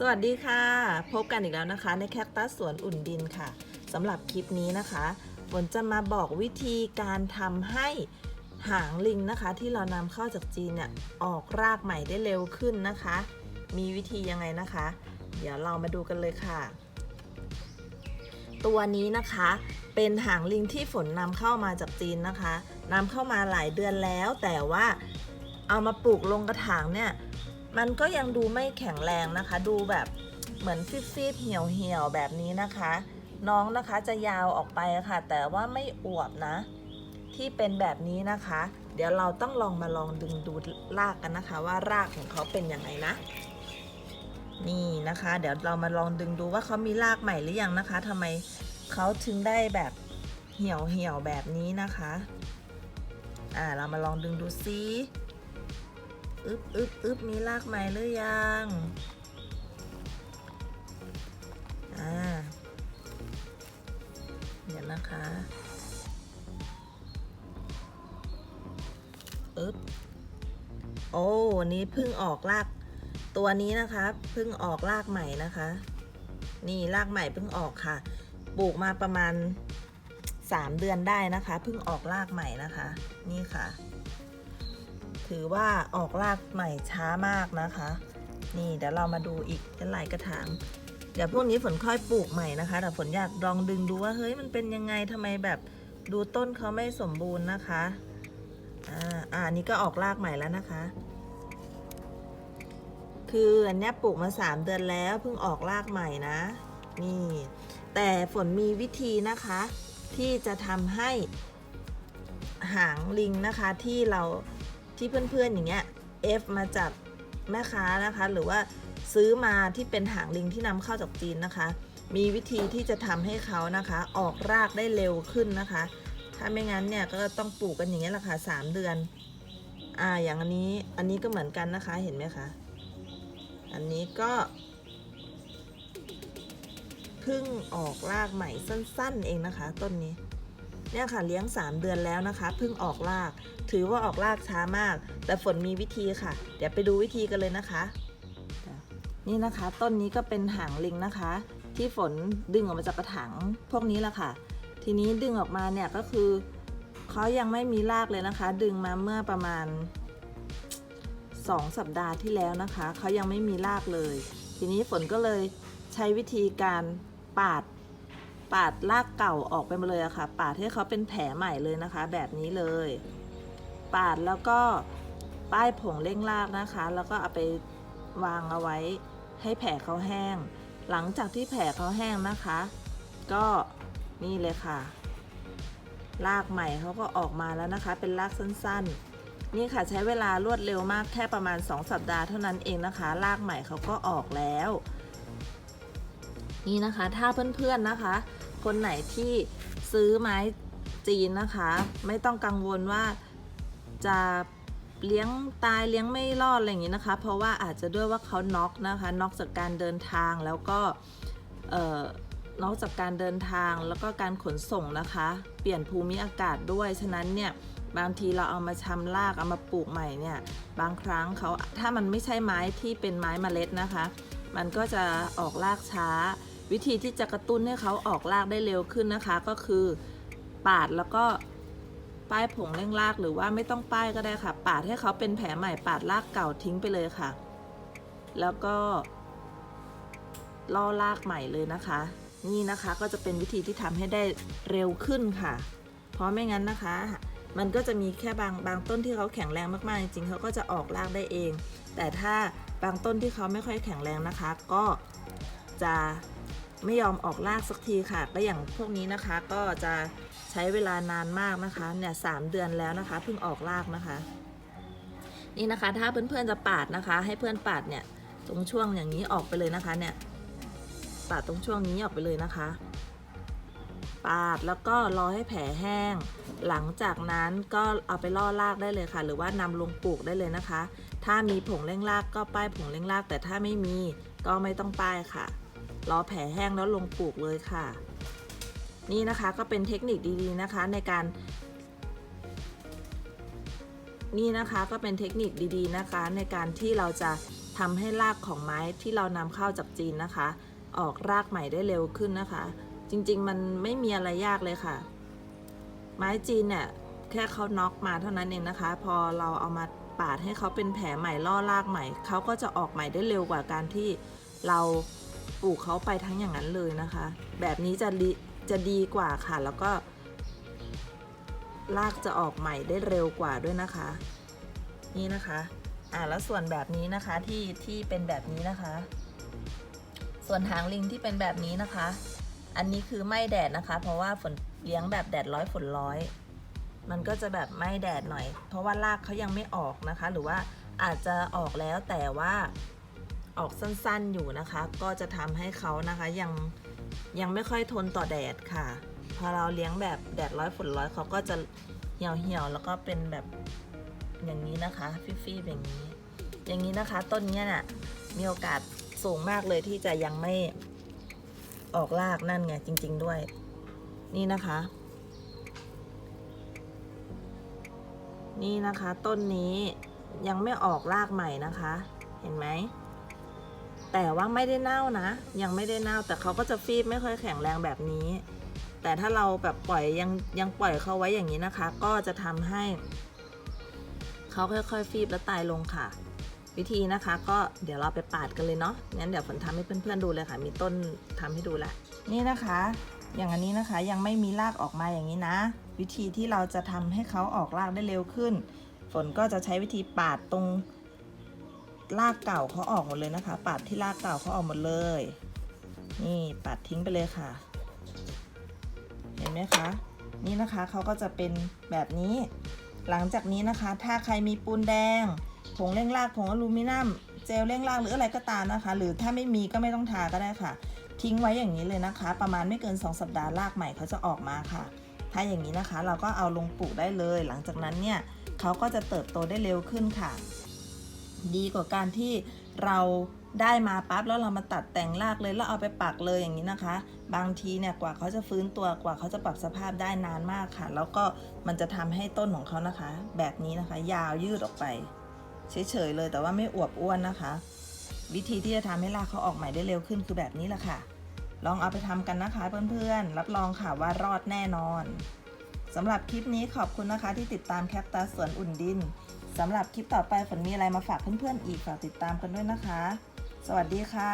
สวัสดีค่ะ พบกันอีกแล้วนะคะ ในแคคตัสสวนอุ่นดินค่ะสำหรับคลิปนี้นะคะฝนจะมาบอกวิธีการทำให้หางลิงนะคะ ที่เรานำเข้าจากจีนเนี่ยออกรากใหม่ได้เร็วขึ้นนะคะ มีวิธียังไงนะคะ เดี๋ยวเรามาดูกันเลยค่ะ ตัวนี้นะคะเป็นหางลิงที่ฝนนำเข้ามาจากจีนนะคะนำเข้ามาหลายเดือนแล้ว แต่ว่าเอามาปลูกลงกระถางเนี่ย มันก็ยังดูไม่แข็งแรงนะคะ ดูแบบเหมือนฟีดๆเหี่ยวเหี่ยวๆแบบนี้นะคะ น้องนะคะจะยาวออกไปค่ะ แต่ว่าไม่อวบนะ ที่เป็นแบบนี้นะคะ เดี๋ยวเราต้องลองมาลองดึงดูรากกันนะคะ ว่ารากของเขาเป็นยังไงนะ นี่นะคะ เดี๋ยวเรามาลองดึงดูว่าเขามีรากใหม่หรือยังนะคะทำไมเขาถึงได้แบบเหี่ยวเหี่ยวๆแบบนี้นะคะ อ่า เรามาลองดึงดูซิ อึบอึบอึบมีรากใหม่หรือยัง อ่า เดี๋ยวนะคะอึบโอ้นี้เพิ่งออกราก ตัวนี้นะคะเพิ่งออกรากใหม่นะคะ นี่รากใหม่เพิ่งออกค่ะ ปลูกมาประมาณ 3 เดือนได้นะคะ เพิ่งออกรากใหม่นะคะ นี่ค่ะ ถือว่าออกรากใหม่ช้ามากนะคะ นี่เดี๋ยวเรามาดูอีกหลายกระถางเดี๋ยวพวกนี้ฝนค่อยปลูกใหม่นะคะ แต่ฝนอยากลองดึงดูว่าเฮ้ยมันเป็นยังไงทำไมแบบดูต้นเขาไม่สมบูรณ์นะคะอ่าอ่านี่ก็ออกรากใหม่แล้วนะคะ คืออันนี้ปลูกมา3เดือนแล้วเพิ่งออกรากใหม่นะนี่ แต่ฝนมีวิธีนะคะ ที่จะทำให้หางลิงนะคะที่เรา ที่เพื่อนๆอย่างเงี้ย F มาจากแม่ค้านะคะ หรือว่าซื้อมาที่เป็นหางลิงที่นำเข้าจากจีนนะคะ มีวิธีที่จะทำให้เขานะคะ ออกรากได้เร็วขึ้นนะคะ ถ้าไม่งั้นเนี่ยก็ต้องปลูกกันอย่างเงี้ยแหละค่ะสามเดือน อ่าอย่างอันนี้อันนี้ก็เหมือนกันนะคะเห็นไหมคะอันนี้ก็เพิ่งออกรากใหม่สั้น ๆ เองนะคะ ต้นนี้ เนี่ยค่ะเลี้ยง 3 เดือนแล้วนะคะเพิ่งออกราก ถือว่าออกรากช้ามาก แต่ฝนมีวิธีค่ะ เดี๋ยวไปดูวิธีกันเลยนะคะ นี่นะคะต้นนี้ก็เป็นหางลิงนะคะ ที่ฝนดึงออกมาจากกระถางพวกนี้แหละค่ะ ทีนี้ดึงออกมาเนี่ยก็คือเขายังไม่มีรากเลยนะคะ ดึงมาเมื่อประมาณ 2 สัปดาห์ที่แล้วนะคะเขายังไม่มีรากเลย ทีนี้ฝนก็เลยใช้วิธีการปาด ปาดรากเก่าออกไปมาเลยอะค่ะ ปาดให้เขาเป็นแผลใหม่เลยนะคะ แบบนี้เลย ปาดแล้วก็ป้ายผงเร่งรากนะคะ แล้วก็เอาไปวางเอาไว้ให้แผลเขาแห้ง หลังจากที่แผลเขาแห้งนะคะ ก็นี่เลยค่ะ รากใหม่เขาก็ออกมาแล้วนะคะ เป็นรากสั้นๆ นี่ค่ะใช้เวลารวดเร็วมากแค่ประมาณ 2 สัปดาห์เท่านั้นเองนะคะ รากใหม่เขาก็ออกแล้ว นี่นะคะ ถ้าเพื่อนๆนะคะ คนไหนที่ซื้อไม้จีนนะคะ ไม่ต้องกังวลว่าจะเลี้ยงตายเลี้ยงไม่รอดอะไรอย่างนี้นะคะ เพราะว่าอาจจะด้วยว่าเขาน็อกนะคะน็อกจากการเดินทางแล้วก็เอ่อนอกจากการเดินทางแล้วก็การขนส่งนะคะ เปลี่ยนภูมิอากาศด้วย ฉะนั้นเนี่ยบางทีเราเอามาชำรากเอามาปลูกใหม่เนี่ยบางครั้งเขาถ้ามันไม่ใช่ไม้ที่เป็นไม้เมล็ดนะคะ มันก็จะออกรากช้า วิธีที่จะกระตุ้นให้เขาออกรากได้เร็วขึ้นนะคะ ก็คือปาดแล้วก็ป้ายผงเร่งรากหรือว่าไม่ต้องป้ายก็ได้ค่ะ ปาดให้เขาเป็นแผลใหม่ปาดรากเก่าทิ้งไปเลยค่ะ แล้วก็ล่อรากใหม่เลยนะคะ นี่นะคะก็จะเป็นวิธีที่ทำให้ได้เร็วขึ้นค่ะ เพราะไม่งั้นนะคะ มันก็จะมีแค่บางบางต้นที่เขาแข็งแรงมากๆจริงๆเขาก็จะออกรากได้เอง แต่ถ้าบางต้นที่เขาไม่ค่อยแข็งแรงนะคะ ก็จะ ไม่ยอมออกรากสักทีค่ะ ก็อย่างพวกนี้นะคะก็จะใช้เวลานานมากนะคะเนี่ยสามเดือนแล้วนะคะเพิ่งออกรากนะคะ นี่นะคะถ้าเพื่อนๆจะปาดนะคะ ให้เพื่อนปาดเนี่ยตรงช่วงอย่างนี้ออกไปเลยนะคะเนี่ยปาดตรงช่วงนี้ออกไปเลยนะคะ ปาดแล้วก็รอให้แผลแห้ง หลังจากนั้นก็เอาไปล่อรากได้เลยค่ะ หรือว่านำลงปลูกได้เลยนะคะ ถ้ามีผงเร่งรากก็ป้ายผงเร่งราก แต่ถ้าไม่มีก็ไม่ต้องป้ายค่ะ รอแผลแห้งแล้วลงปลูกเลยค่ะ นี่นะคะก็เป็นเทคนิคดีๆนะคะในการ นี่นะคะก็เป็นเทคนิคดีๆนะคะ ในการที่เราจะทำให้รากของไม้ที่เรานำเข้าจากจีนนะคะ ออกรากใหม่ได้เร็วขึ้นนะคะ จริงๆมันไม่มีอะไรยากเลยค่ะ ไม้จีนเนี่ยแค่เขาน็อกมาเท่านั้นเองนะคะ พอเราเอามาปาดให้เขาเป็นแผลใหม่ล่อรากใหม่เขาก็จะออกใหม่ได้เร็วกว่าการที่เรา ปลูกเขาไปทั้งอย่างนั้นเลยนะคะ แบบนี้จะดีจะดีกว่าค่ะ แล้วก็รากจะออกใหม่ได้เร็วกว่าด้วยนะคะ นี่นะคะอ่าแล้วส่วนแบบนี้นะคะที่ที่เป็นแบบนี้นะคะ ส่วนหางลิงที่เป็นแบบนี้นะคะ อันนี้คือไม่แดดนะคะ เพราะว่าฝนเลี้ยงแบบแดดร้อยฝนร้อย มันก็จะแบบไม่แดดหน่อย เพราะว่ารากเขายังไม่ออกนะคะ หรือว่าอาจจะออกแล้วแต่ว่า ออกสั้นๆอยู่นะคะ ก็จะทำให้เขานะคะยังยังไม่ค่อยทนต่อแดดค่ะ พอเราเลี้ยงแบบแดดร้อยฝนร้อยเขาก็จะเหี่ยวเหี่ยวๆแล้วก็เป็นแบบอย่างนี้นะคะฟีๆอย่างนี้ อย่างนี้นะคะต้นเนี้ยน่ะมีโอกาสสูงมากเลยที่จะยังไม่ออกรากนั่นไงจริง ๆด้วย นี่นะคะ นี่นะคะต้นนี้ยังไม่ออกรากใหม่นะคะ เห็นไหม แต่ว่าไม่ได้เน่านะ ยังไม่ได้เน่าแต่เขาก็จะฟีบไม่ค่อยแข็งแรงแบบนี้ แต่ถ้าเราแบบปล่อยยังยังปล่อยเขาไว้อย่างนี้นะคะ ก็จะทำให้เขาค่อยๆฟีบและตายลงค่ะ วิธีนะคะ ก็เดี๋ยวเราไปปาดกันเลยเนาะงั้นเดี๋ยวฝนทำให้เพื่อนๆดูเลยค่ะ มีต้นทำให้ดูละนี่นะคะ อย่างอันนี้นะคะยังไม่มีรากออกมาอย่างนี้นะ วิธีที่เราจะทำให้เขาออกรากได้เร็วขึ้น ฝนก็จะใช้วิธีปาดตรง รากเก่าเขาออกหมดเลยนะคะปาดที่รากเก่าเขาออกหมดเลย นี่ปาดทิ้งไปเลยค่ะ เห็นไหมคะ นี่นะคะเขาก็จะเป็นแบบนี้ หลังจากนี้นะคะ ถ้าใครมีปูนแดง ผงเร่งรากผงอลูมิเนียม เจลเร่งรากหรืออะไรก็ตามนะคะ หรือถ้าไม่มีก็ไม่ต้องทาก็ได้ค่ะ ทิ้งไว้อย่างนี้เลยนะคะ ประมาณไม่เกิน 2 สัปดาห์รากใหม่เขาจะออกมาค่ะ ถ้าอย่างนี้นะคะ เราก็เอาลงปลูกได้เลย หลังจากนั้นเนี่ยเขาก็จะเติบโตได้เร็วขึ้นค่ะ ดีกว่าการที่เราได้มาปั๊บแล้วเรามาตัดแต่งรากเลยแล้วเอาไปปักเลยอย่างนี้นะคะ บางทีเนี่ยกว่าเขาจะฟื้นตัวกว่าเขาจะปรับสภาพได้นานมากค่ะ แล้วก็มันจะทำให้ต้นของเขานะคะ แบบนี้นะคะ ยาวยืดออกไปเฉยๆเลย แต่ว่าไม่อวบอ้วนนะคะ วิธีที่จะทำให้รากเขาออกใหม่ได้เร็วขึ้นคือแบบนี้แหละค่ะ ลองเอาไปทำกันนะคะเพื่อนๆรับรองค่ะว่ารอดแน่นอนสำหรับคลิปนี้ขอบคุณนะคะที่ติดตามแคปตัสสวนอุ่นดิน สำหรับคลิปต่อไปฝนมีอะไรมาฝากเพื่อนๆอีกฝากติดตามกันด้วยนะคะ สวัสดีค่ะ